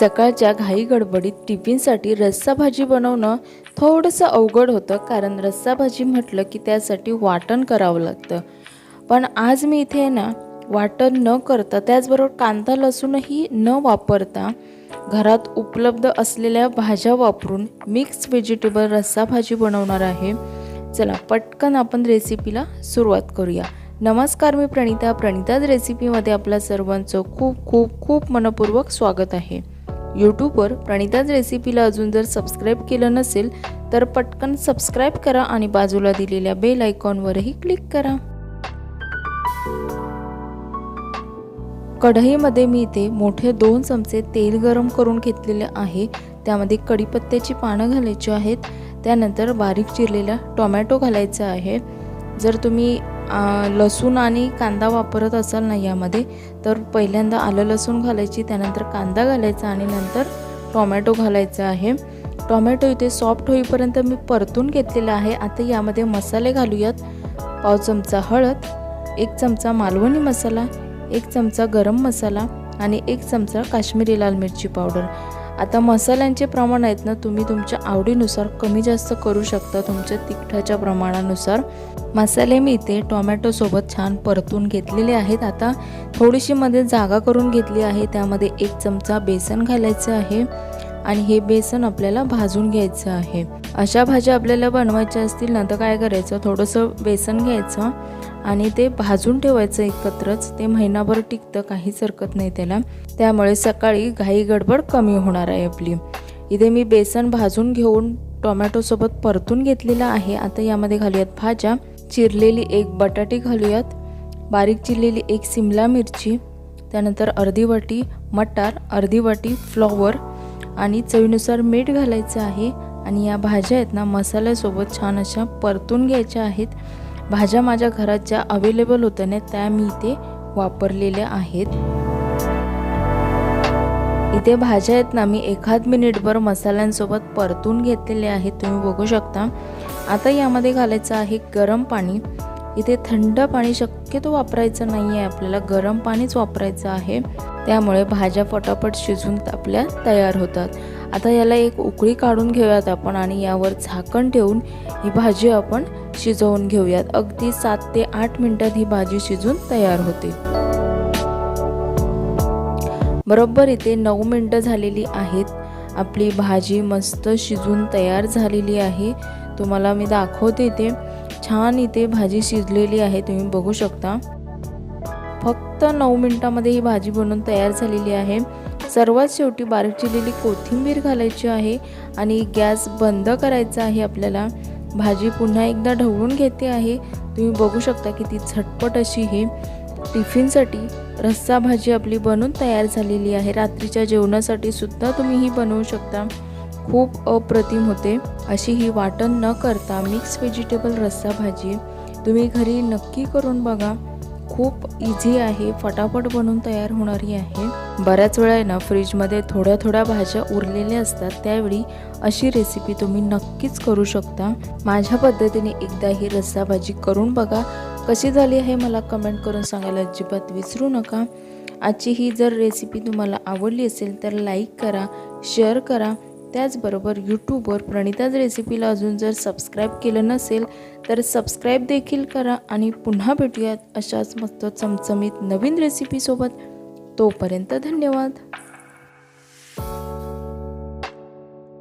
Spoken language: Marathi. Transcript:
सकाळच्या घाई गडबडीत टिफिनसाठी रस्सा भाजी बनवणं थोडंसं अवघड होतं कारण रस्सा भाजी म्हटलं की त्यासाठी वाटण करावं लागतं. पण आज मी इथे ना वाटण न करता त्याचबरोबर कांदा लसूणही न वापरता घरात उपलब्ध असलेल्या भाज्या वापरून मिक्स व्हेजिटेबल रस्सा भाजी बनवणार आहे. चला पटकन आपण रेसिपीला सुरुवात करूया. नमस्कार मी प्रणिता. प्रणिताज रेसिपीमध्ये आपल्या सर्वांचं खूप खूप खूप मनपूर्वक स्वागत आहे. यूट्यूबवर प्रणिताज रेसिपीला अजून जर सबस्क्राईब केलं नसेल तर पटकन सबस्क्राईब करा आणि बाजूला दिलेल्या बेल आयकॉनवरही क्लिक करा. कढईमध्ये मी इथे मोठे दोन चमचे तेल गरम करून घेतलेले आहे. त्यामध्ये कढीपत्त्याची पानं घालायची आहेत. त्यानंतर बारीक चिरलेला टोमॅटो घालायचा आहे. जर तुम्ही लसूण आणि कांदा वापरत असाल ना यामध्ये तर पहिल्यांदा आलं लसूण घालायची त्यानंतर कांदा घालायचा आणि नंतर टोमॅटो घालायचा आहे. टोमॅटो इथे सॉफ्ट होईपर्यंत मी परतून घेतलेला आहे. आता यामध्ये मसाले घालूयात. पाव चमचा हळद एक चमचा मालवणी मसाला एक चमचा गरम मसाला आणि एक चमचा काश्मीरी लाल मिरची पावडर. आता मसाल्यांचे प्रमाण आहेत ना तुम्ही तुमच्या आवडीनुसार कमी जास्त करू शकता तुमच्या तिखटाच्या प्रमाणानुसार. मसाले मी इथे टोमॅटोसोबत छान परतून घेतलेले आहेत. आता थोडीशी मध्ये जागा करून घेतली आहे. त्यामध्ये एक चमचा बेसन घालायचं आहे. आणि हे बेसन आपल्याला भाजून घ्यायचं आहे. अशा भाज्या आपल्याला बनवायच्या असतील ना तर काय करायचं? थोडंसं बेसन घ्यायचं आणि ते भाजून ठेवायचं एकत्रच. ते महिनाभर टिकतं काहीच हरकत नाही त्याला. त्यामुळे सकाळी घाई गडबड कमी होणार आहे आपली. इथे मी बेसन भाजून घेऊन टोमॅटोसोबत परतून घेतलेला आहे. आता यामध्ये घालूयात भाज्या. चिरलेली एक बटाटी घालूयात. बारीक चिरलेली एक सिमला मिरची. त्यानंतर अर्धी वाटी मटार अर्धी वाटी फ्लॉवर आणि चवीनुसार मीठ घालायचं आहे. आणि या भाज्या आहेत ना मसाल्यासोबत छान अशा परतून घ्यायच्या आहेत. भाज्या माझ्या घरात ज्या अवेलेबल होत्या ना त्या मी इथे वापरलेल्या आहेत. इथे भाज्या आहेत ना मी एखाद मिनिटभर मसाल्यांसोबत परतून घेतलेले आहेत. तुम्ही बघू शकता. आता यामध्ये घालायचं आहे गरम पाणी. इथे थंड पाणी शक्यतो वापरायचं नाही आहे आपल्याला गरम पाणीच वापरायचं आहे. त्यामुळे भाज्या पटापट शिजून आपल्या तयार होतात. आता याला एक उकळी काढून घेऊयात आपण आणि यावर झाकण ठेवून ही भाजी आपण शिजवून घेऊयात. अगदी सात ते आठ मिनिटात ही भाजी शिजून तयार होते. बरोबर इथे नऊ मिनटं झालेली आहेत. आपली भाजी मस्त शिजून तयार झालेली आहे. तुम्हाला मी दाखवते इथे. छान इथे भाजी शिजलेली आहे. तुम्ही बघू शकता. फक्त नऊ मिनटामध्ये ही भाजी बनवून तयार झालेली आहे. सर्वात शेवटी बारीक चिरलेली कोथिंबीर घालायची आहे आणि गॅस बंद करायचा आहे आपल्याला. भाजी पुन्हा एकदा ढवळून घेते आहे. तुम्ही बघू शकता की ती झटपट अशी ही टिफिनसाठी रस्सा भाजी आपली बनून तयार झालेली आहे. रात्रीच्या जेवणासाठी सुद्धा तुम्ही ही बनवू शकता. खूप अप्रतिम होते. अशी ही वाटण न करता मिक्स व्हेजिटेबल रस्सा भाजी तुम्ही घरी नक्की करून बघा. खूप इझी आहे फटाफट बनून तयार होणारी आहे. बऱ्याच वेळा ना फ्रीजमध्ये थोड्या थोड्या भाज्या उरलेल्या असतात त्यावेळी अशी रेसिपी तुम्ही नक्कीच करू शकता. माझ्या पद्धतीने एकदा ही रस्सा भाजी करून बघा. कशी झाली आहे मला कमेंट करून सांगायला अजिबात विसरू नका. आजची ही जर रेसिपी तुम्हाला आवडली असेल तर लाईक करा शेअर करा. त्याचबरोबर यूट्यूबवर प्रणिताज रेसिपीला अजून जर सबस्क्राईब केलं नसेल तर सबस्क्राईब देखील करा आणि पुन्हा भेटूयात अशाच मस्त चमचमीत नवीन रेसिपीसोबत तोपर्यंत धन्यवाद.